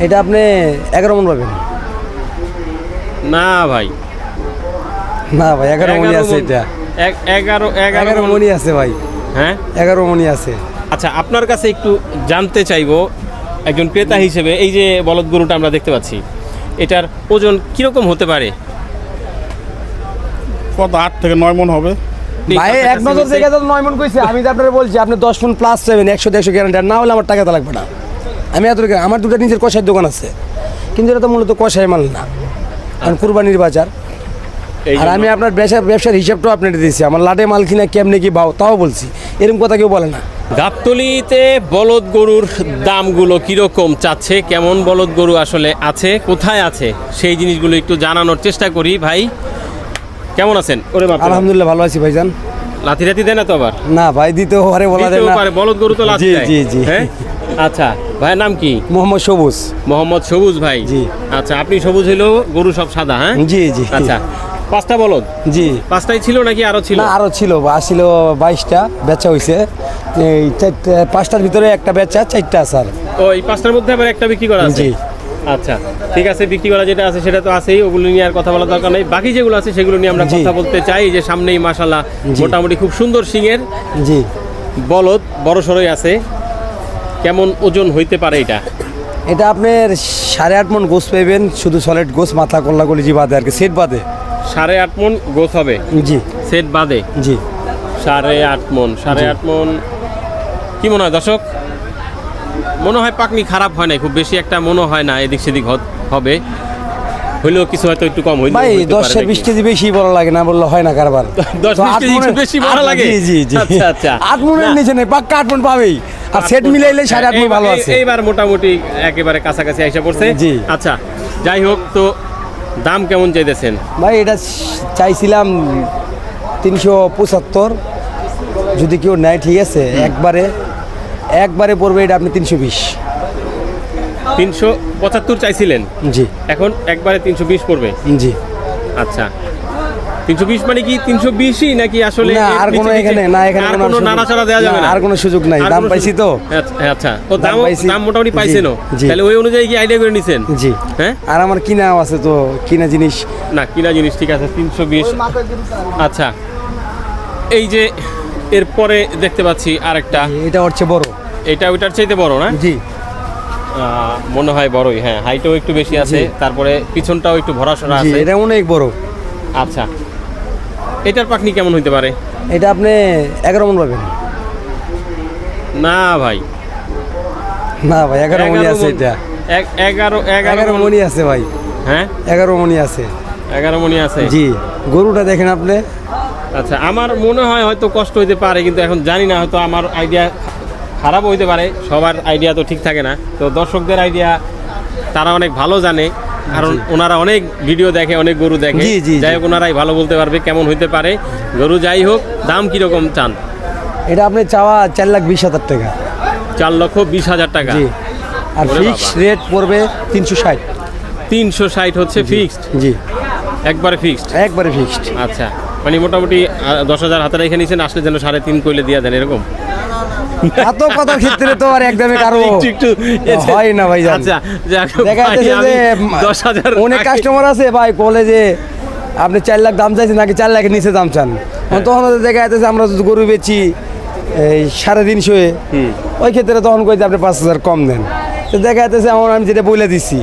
এটা আপনি এগারো মন পাবেন। না ভাই। না ভাই এগারো মনি আছে এটা। এক- এগারো এগারো এগারো মণ। মনি আছে ভাই। হ্যাঁ? এগারো মনি আছে। আচ্ছা আপনার কাছে একটু জানতে চাইব একজন ক্রেতা হিসেবে এই যে বলদ গরুটা আমরা দেখতে পাচ্ছি এটার ওজন কীরকম হতে পারে? কত আট থেকে নয় মন হবে। ভাই এক নজর দেখে নয় মন কইছে আমি তো আপনার বলছি আপনি দশ মন প্লাস সেভেন একশো দেড়শো গ্যারান্টি না হলে আমার টাকাটা লাগবে না। আমি এত আমার দুটো নিজের কষাই দোকান আছে। কিন্তু এটা তো মূলত কষাই মাল না। কারণ কুরবানির বাজার। আর আমি আপনার ব্যবসার ব্যবসার হিসাবটাও আপনার দিয়েছি। আমার লাটে মাল কিনা কেমনে কি ভাও তাও বলছি। এরকম কথা কেউ বলে না। গাবতলিতে বলদ গরুর দামগুলো কীরকম চাচ্ছে? কেমন বলদ গরু আসলে আছে? কোথায় আছে? সেই জিনিসগুলো একটু জানানোর চেষ্টা করি। ভাই কেমন আছেন? ওরে আলহামদুলিল্লাহ ভালো আছি ভাইজান। লাথি রাতি দেয় না তো আবার? না ভাই দিতেও পারে বলা যায় না। পারে। বলদ গরু তো লাথি জি, জি, জি। হ্যাঁ? আচ্ছা। ভাইয়ের নাম কি? মোহাম্মদ সবুজ। মোহাম্মদ সবুজ ভাই। জি। আচ্ছা আপনি সবুজ হইলেও গরু সব সাদা হ্যাঁ? জি জি। আচ্ছা পাঁচটা বলদ? জি। পাঁচটাই ছিল নাকি আরও ছিল? আরও ছিল আসছিল বাইশটা বেচা হয়েছে এই পাঁচটার ভিতরে একটা বেচা চারটা স্যার ও এই পাঁচটার মধ্যে আবার একটা বিক্রি করা আছে? জি। আচ্ছা ঠিক আছে বিক্রি করা যেটা আছে সেটা তো আছেই ওগুলো নিয়ে আর কথা বলার দরকার নেই। বাকি যেগুলো আছে সেগুলো নিয়ে আমরা। কথা বলতে চাই যে সামনেই মাসাল্লাহ জি। মোটামুটি খুব সুন্দর সিংয়ের জি। বলদ বড় সড়ই আছে। কেমন ওজন হইতে পারে এটা? এটা আপনার সাড়ে আট মন গোস পাইবেন শুধু সলিড গোস মাথা কল্লা কলিজি বাদে আর কি সেট বাদে। সাড়ে আট মন গোস হবে? জি। সেট বাদে? জি। সাড়ে আট মন সাড়ে আট মন। কি মনে হয় দর্শক? মনে হয় পাকনি খারাপ হয় না খুব বেশি একটা মনে হয় না এদিক সেদিক হবে। হইলেও কিছু হয়তো একটু কম হইলেও ভাই হইতে পারে দশের নাকি। বিশ কেজি বেশি বড় লাগে না বললে হয় না কারবার। দশ তো বিশ আট কেজি বেশি বড় লাগে? জি জি জি। আচ্ছা, আচ্ছা। আট মনের নিচে নেই পাক্কা আট মন পাবেই। আর সেট মিলাইলে সাড়ে আট মন ভালো আছে। এইবার মোটামুটি একেবারে কাছাকাছি আইসা পড়ছে। জি। আচ্ছা যাই হোক তো দাম কেমন চাইতেছেন? ভাই এটা চাইছিলাম তিনশো পঁচাত্তর। যদি কেউ নেয় ঠিক আছে একবারে একবারে পড়বে এটা আপনি তিনশো বিশ। তিনশো পঁচাত্তর চাইছিলেন? জি। এখন একবারে তিনশো বিশ পড়বে? জি। আচ্ছা তিনশো বিশ মানে কি তিনশো বিশই নাকি আসলে না আর কোনো এখানে না এখানে আর কোনো কোনো সুযোগ- নাড়াচাড়া দেওয়া যাবে না, আর কোনো সুযোগ নাই। দাম পাইছি তো। আচ্ছা, আচ্ছা। ও দাম দাম। মোটামুটি জি, পাইছেনও? তাহলে ওই অনুযায়ী কি আইডিয়া করে নিছেন? জি। হ্যাঁ? আর আমার কিনাও আছে তো কিনা জিনিস। না কিনা জিনিস ঠিক আছে তিনশো বিশ। আচ্ছা। এই যে এরপরে দেখতে পাচ্ছি আরেকটা। এটা হচ্ছে বড়। এটা ওইটার চাইতে বড় না? জি। মনে হয় বড়ই হ্যাঁ হাইটও একটু বেশি আছে তারপরে পিছনটাও একটু ভরাসরা জি আছে। এটা অনেক বড়। আচ্ছা। এটার পাকনি কেমন হইতে পারে? এটা আপনি এগারো মন পাবেন। না ভাই। না ভাই এগারো মনি আছে এটা। এগারো এগারো মনি। আছে ভাই। হ্যাঁ? এগারো মনি আছে। এগারো মনি আছে? জি গরুটা দেখেন আপনি। আচ্ছা আমার মনে হয় হয়তো কষ্ট হইতে পারে কিন্তু এখন জানি না হয়তো আমার আইডিয়া খারাপ হইতে পারে সবার আইডিয়া তো ঠিক থাকে না। তো দর্শকদের আইডিয়া তারা অনেক ভালো জানে। কারণ ওনারা অনেক ভিডিও দেখে অনেক গরু দেখে। যাই হোক ওনারাই ভালো বলতে পারবে কেমন হইতে পারে। গরু যাই হোক দাম কীরকম চান? এটা আপনি চাওয়া চার লাখ বিশ হাজার টাকা। চার লক্ষ বিশ হাজার টাকা। জি। আর ফিক্স রেট পড়বে তিনশো ষাট। তিনশো ষাট হচ্ছে ফিক্সড জি। একবারে ফিক্সড একবারে ফিক্সড আচ্ছা। মানে মোটামুটি দশ হাজার হাতে রেখে নিয়েছেন আসলে যেন সাড়ে তিন কইলে দিয়ে দেন এরকম? এত কথার ক্ষেত্রে তো আর একদমই কারও হয় না ভাই আচ্ছা দেখা যাচ্ছে যে দশ হাজার অনেক কাস্টমার আছে ভাই বলে যে আপনি চার লাখ দাম চাইছেন নাকি চার লাখের নিচে দাম চান। হ্যাঁ। তখন দেখা যাচ্ছে আমরা যদি গরু বেচি এই সাড়ে তিনশো হুম। ওই ক্ষেত্রে তখন কই আপনি পাঁচ হাজার কম দেন তো দেখা যাচ্ছে আমার আমি যেটা বলে দিচ্ছি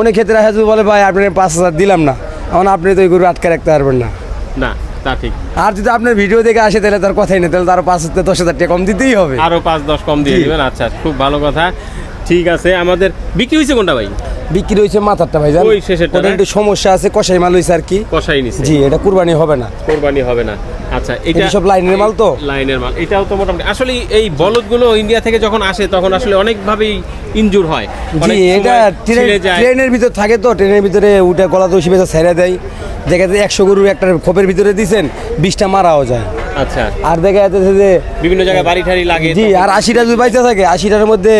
অনেক ক্ষেত্রে হয়তো বলে ভাই আপনি পাঁচ হাজার দিলাম না। এখন আপনি তো ওই গরু আটকে রাখতে পারবেন না। না। তা ঠিক। আর যদি আপনার ভিডিও দেখে আসে তাহলে তার কথাই নেই। তাহলে তার পাঁচ হাজার দশ হাজার টাকা কম দিতেই হবে। আরও পাঁচ দশ কম দিয়ে দেবেন? আচ্ছা খুব ভালো কথা। ঠিক আছে আমাদের বিক্রি হয়েছে কোনটা ভাই? বিক্রি হয়েছে মাথারটা ভাই জান ওই শেষেরটা ওটা একটু সমস্যা আছে কষাই মাল হয়েছে আর কি। কষাই নিছে। জি এটা কুরবানি হবে না। কোরবানি হবে না। আচ্ছা এটা সব লাইনের মাল তো? লাইনের মাল। এটাও তো মোটামুটি আসলে এই বলদগুলো ইন্ডিয়া থেকে যখন আসে তখন আসলে অনেকভাবেই ইনজুর হয়। জি এটা যায়। ট্রেনের ভিতর থাকে তো ট্রেনের ভিতরে উঠে গলা দোষী বেচা ছেড়ে দেয়। দেখা যাচ্ছে একশো গরুর একটা খোপের ভিতরে দিছেন বিশটা মারাও যায়। আচ্ছা। আর দেখা যাচ্ছে যে বিভিন্ন জায়গায় বাড়ি ঠাড়ি লাগে জি আর আশিটা যদি বাইতে থাকে আশিটার মধ্যে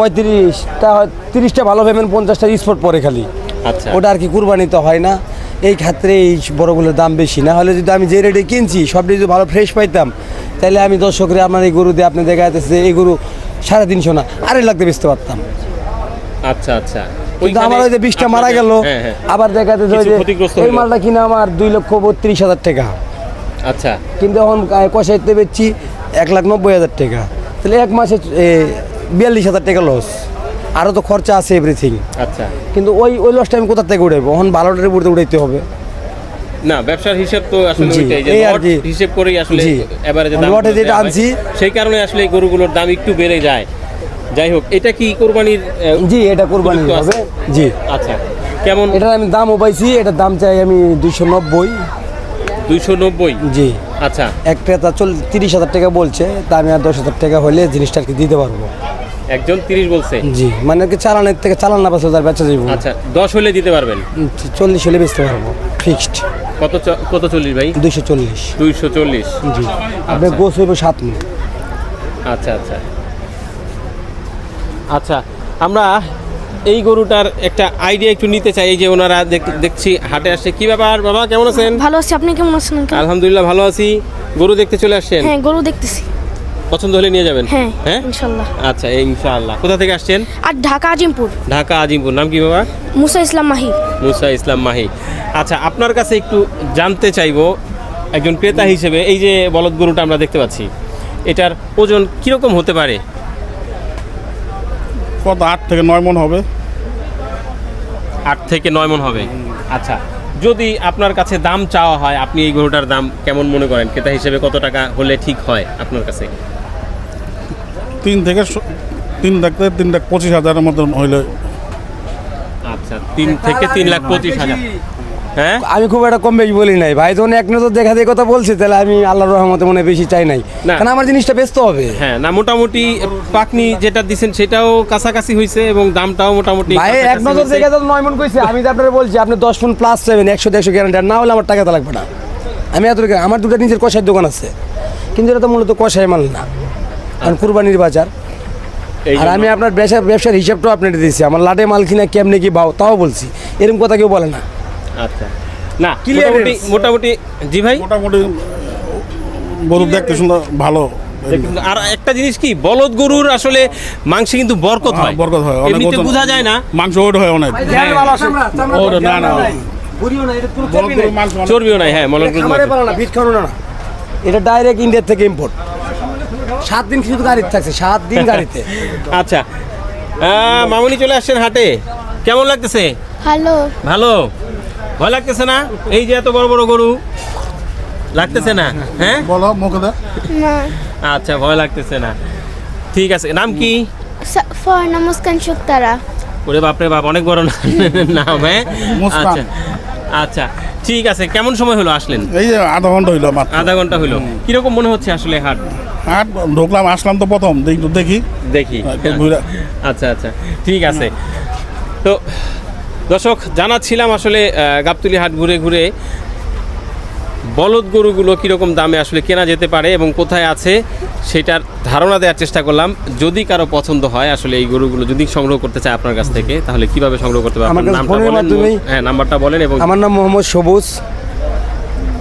পঁয়ত্রিশটা হয় তিরিশটা ভালো পেমেন্ট পঞ্চাশটা স্পট পরে খালি। আচ্ছা। ওটা আর কি কুরবানি তো হয় না। এই ক্ষেত্রে এই বড়গুলোর দাম বেশি। না হলে যদি আমি যে রেটে কিনছি সবটি যদি ভালো ফ্রেশ পাইতাম তাহলে আমি দর্শকরে আপনার এই গরু দিয়ে আপনি দেখা যাচ্ছে এই গরু সাড়ে তিনশো না আড়াই দিয়ে বেচতে পারতাম। আচ্ছা আচ্ছা। কিন্তু আমার ওই যে বিষটা মারা গেল হ্যাঁ হ্যাঁ। আবার দেখা যাচ্ছে এই মালটা কিনা আমার দুই লক্ষ বত্রিশ হাজার টাকা। আচ্ছা। কিন্তু এখন কষাইতে বেচছি এক লাখ নব্বই হাজার টাকা। তাহলে এক মাসে বিয়াল্লিশ হাজার টাকা লস আরও তো খরচা আছে এভরিথিং আচ্ছা। কিন্তু ওই ওই লসটা আমি কোথা থেকে উঠাবো এখন বারোটার উপরে উঠাইতে হবে। না ব্যবসার হিসাব তো আসলে ওইটাই যে। হিসেব করেই আসলে দাম লটে যেটা আনছি। সেই কারণে আসলে এই গরুগুলোর দাম একটু বেড়ে যায়। যাই হোক এটা কি কোরবানির জি এটা কোরবানি হবে? জি। আচ্ছা কেমন? এটার আমি দামও পাইছি এটার দাম চাই আমি দুইশো নব্বই। দুইশো নব্বই? জি। আচ্ছা। এক ক্রেতা চল তিরিশ হাজার টাকা বলছে তা আমি আর দশ হাজার টাকা হলে জিনিসটা আর কি দিতে পারব। একজন তিরিশ বলছে। জি মানে কি চালানের থেকে চালান না পাশে তার বেচা যাব আচ্ছা দশ হলে দিতে পারবেন? চল্লিশ হলে বেচতে পারব ফিক্সড কত চ- কত চল্লিশ ভাই? দুইশো চল্লিশ। দুইশো চল্লিশ। জি আপনার গোছ হইব সাত মন। আচ্ছা আচ্ছা। আচ্ছা আমরা এই গরুটার একটা আইডিয়া একটু নিতে চাই এই যে ওনারা দেখ- দেখছি হাটে আসছে। কি ব্যাপার? বাবা কেমন আছেন? ভালো আছি আপনি কেমন আছেন আলহামদুলিল্লাহ ভালো আছি। গরু দেখতে চলে আসছেন? হ্যাঁ গরু দেখতেছি। পছন্দ হলে নিয়ে যাবেন? হ্যাঁ হ্যাঁ? ইনশাল্লাহ। আচ্ছা ইনশাআল্লাহ। কোথা থেকে আসছেন? আর ঢাকা আজিমপুর। ঢাকা আজিমপুর। নাম কি বাবা? মুসা ইসলাম মাহি। মুসা ইসলাম মাহি। আচ্ছা আপনার কাছে একটু জানতে চাইব একজন ক্রেতা হিসেবে এই যে বলদ গরুটা আমরা দেখতে পাচ্ছি এটার ওজন কীরকম হতে পারে? কত আট থেকে নয় মন হবে। আট থেকে নয় মন হবে। আচ্ছা যদি আপনার কাছে দাম চাওয়া হয় আপনি এই গরুটার দাম কেমন মনে করেন? ক্রেতা হিসেবে কত টাকা হলে ঠিক হয় আপনার কাছে? তিন থেকে তিন লাখ থেকে তিন লাখ পঁচিশ হাজারের মতন হইলে। আচ্ছা তিন থেকে তিন লাখ পঁচিশ হাজার। হ্যাঁ? আমি খুব একটা কম বেশি বলি নাই। ভাই যখন এক নজর দেখা দিয়ে কথা বলছে তাহলে আমি আল্লাহর রহমতে মনে হয় বেশি চাই নাই। না। কারণ আমার জিনিসটা ব্যস্ত হবে। হ্যাঁ না মোটামুটি পাকনি যেটা দিছেন সেটাও কাছাকাছি হয়েছে এবং দামটাও মোটামুটি ভাই এক নজর। দেখে তো নয় মন কইছে আমি তো আপনারা বলছি আপনি দশ ফোন প্লাস সেভেন একশো দেড়শো গ্যারান্টি না হলে আমার টাকা তো লাগবে না। আমি এত আমার দুটো নিজের কষার দোকান আছে। কিন্তু এটা তো মূলত কষাই মাল না। কারণ কুরবানির বাজার। আর আমি আপনার ব্যবসা ব্যবসার হিসাবটাও আপনাকে দিয়েছি। আমার লাটে মাল কিনা কেমনে কি ভাও তাও বলছি। এরকম কথা কেউ বলে না। আচ্ছা। না. মোটামুটি মোটামুটি জি ভাই? মোটামুটি গরু দেখতে সুন্দর ভালো। আর একটা জিনিস কি বলদ গরুর আসলে মাংসে কিন্তু বরকত হয় হ্যাঁ, বরকত হয় অনেক এমনিতে বোঝা যায় না। মাংস ওটা হয় অনেক। ওটা না না চর্বিও নাই হ্যাঁ মলন এটা ডাইরেক্ট ইন্ডিয়া থেকে ইম্পোর্ট সাত দিন শুধু গাড়িতে থাকছে সাত দিন গাড়িতে। আচ্ছা। মামুনি চলে আসছেন হাটে। কেমন লাগতেছে? হ্যালো ভালো? ভয় লাগতেছে না? এই যে এত বড় বড় গরু। লাগতেছে না? হ্যাঁ? বলো মুখে দে না। আচ্ছা ভয় লাগতেছে না। ঠিক আছে নাম কি? ফরনা মুস্কান শুক্তারা ওরে বাপরে বাপ অনেক বড় নাম হ্যাঁ? আচ্ছা। আচ্ছা ঠিক আছে কেমন সময় হলো আসলেন? এই যে আধা ঘণ্টা হইল মাত্র। আধা ঘণ্টা হলো কীরকম মনে হচ্ছে আসলে হাট? হাট ঢুকলাম আসলাম তো প্রথম দেখি দেখি। আচ্ছা আচ্ছা ঠিক আছে। তো দর্শক জানাচ্ছিলাম আসলে গাবতলী হাট ঘুরে ঘুরে বলদ গরুগুলো কীরকম দামে আসলে কেনা যেতে পারে এবং কোথায় আছে সেটার ধারণা দেওয়ার চেষ্টা করলাম। যদি কারও পছন্দ হয় আসলে এই গরুগুলো যদি সংগ্রহ করতে চায় আপনার কাছ থেকে তাহলে কীভাবে সংগ্রহ করতে পারবে আমার আপনার কাছে নামটা বলেন হ্যাঁ নাম্বারটা বলেন এবং আমার নাম Mohammad Sabuj.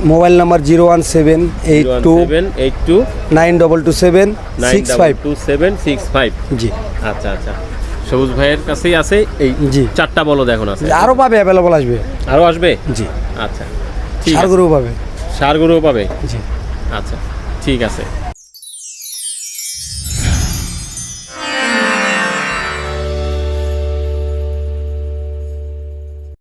Mobile number zero one seven eight two eight two nine double two seven six five. Two seven six five. জি। আচ্ছা আচ্ছা। সবুজ ভাইয়ের কাছেই আছে এই জি। চারটা বলদ এখন আছে। আরও পাবে অ্যাভেলেবল আসবে। আরও আসবে? জি। আচ্ছা সারগুরুও পাবে। সার গরুও পাবে? জি। আচ্ছা ঠিক আছে।